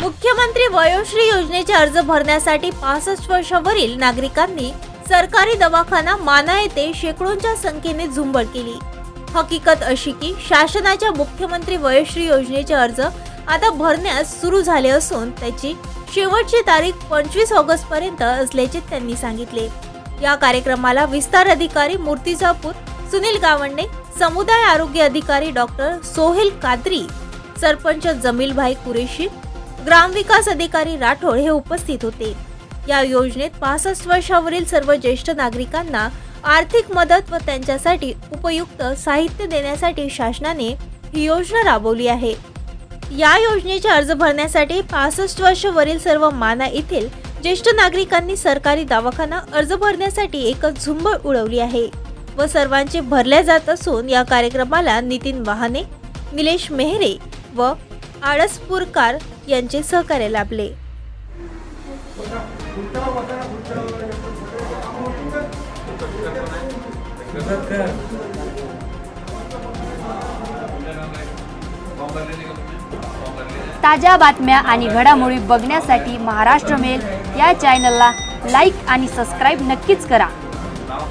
मुख्यमंत्री वयोश्री योजनेचे अर्ज भरण्यासाठी पासष्ट वर्षावरील नागरिकांनी सरकारी दवाखाना माना येथे शेकडोंच्या संख्येने झुंबड केली. हकीकत अशी की शासनाच्या मुख्यमंत्री वयोश्री योजनेचे अर्ज आता भरण्यास सुरू झाले असून त्याची शेवटची तारीख पंचवीस ऑगस्ट पर्यंत असल्याचे त्यांनी सांगितले. या कार्यक्रमाला विस्तार अधिकारी मूर्तिजापूर सुनील गावंडे समुदाय आरोग्य अधिकारी डॉक्टर सोहेल कादरी सरपंच जमीलभाई कुरेशी ग्रामविकास अधिकारी राठोड हे उपस्थित होते. या योजनेत पासष्ट वर्षावरील सर्व ज्येष्ठ नागरिकांना आर्थिक मदत व त्यांच्यासाठी उपयुक्त साहित्य देण्यासाठी शासनाने ही योजना राबवली आहे. या योजनेचे अर्ज भरण्यासाठी पासष्ट वर्ष वरील सर्व माना येथील ज्येष्ठ नागरिकांनी सरकारी दवाखाना अर्ज भरण्यासाठी एकच झुंबळ उडवली आहे व सर्वांचे भरल्या जात असून या कार्यक्रमाला नितीन वाहने निलेश मेहरे व आळसपूरकार यांचे सहकार्य लाभले. ताज्या बातम्या आणि घडामोडी बघण्यासाठी महाराष्ट्र मेल या चॅनलला लाईक आणि सबस्क्राईब नक्कीच करा.